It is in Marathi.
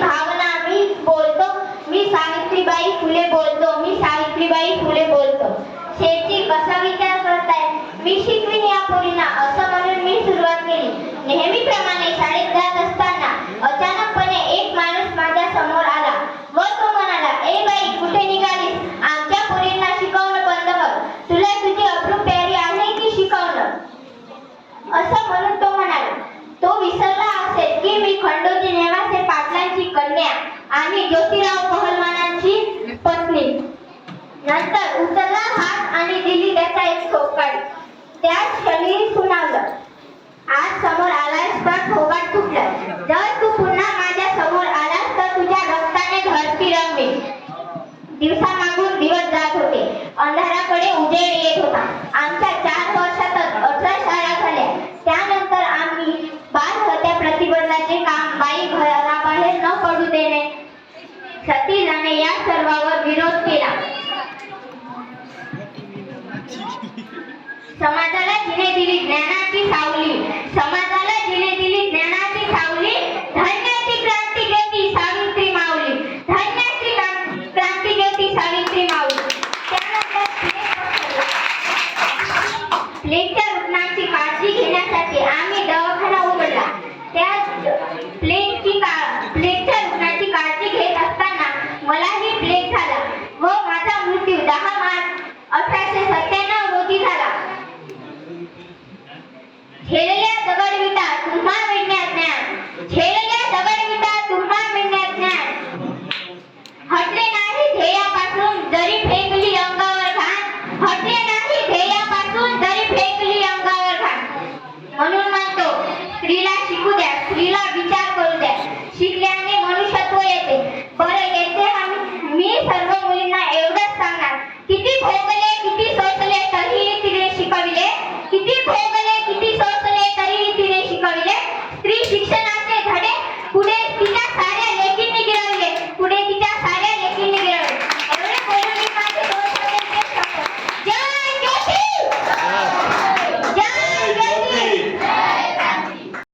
भावना मी बोलतो मी सावित्रीबाई फुले बोलतो मी सावित्रीबाई फुले बोलतो. शेती कसा विचार करताय? मी शिकवीन या पोरींना असं म्हणून मी सुरुवात केली. नेहमीप्रमाणे शाळेत जात असताना अचानकपणे एक माणूस माझ्यासमोर आला. व तो म्हणाला ए बाई कुठे निघालीस? आमच्या पोरींना शिकवणं बंद कर. तुला तुझी अप्रूप तयारी आहे की शिकवणं? असं म्हणून तो आणि ज्योतिराव पहलवानांची पत्नी. नंतर उचलला हात आणि दिली त्याचा एक सोकाडी त्या क्षणी सुनावलं. आज समोर आलास तर ठोकाट तुटलं. जर तू पुन्हा माझ्यासमोर आलास तर तुझ्या रक्ताने धरती रंगवेल दिवसामागून दिवस जात होते. अंधाराकडे उजेड येत होता. आमच्या चार वर्षात सतीजाने या सर्वावर विरोध केला. समाजाला जिने दिली ज्ञानाची सावली समाजाला जिने दिली ज्ञानाची सावली धन्याची क्रांती ज्योती सावित्री माऊली धन्याची क्रांती ज्योती सावित्री माऊली. त्यानंतर रुग्णांची काळजी घेण्यासाठी आम्ही मलाही ब्रेक झाला. व माझा मृत्यू दहा मार्च अठराशे सत्त्याण्णव रोजी झाला. झेलल्या दगडविटा तुम्हा मिळण्या ज्ञान. झेलल्या दगडविटा तुम्हा मिळण्या ज्ञान. हटले नाही ध्येयापासून जरी फेकली अंगावर घाण हटले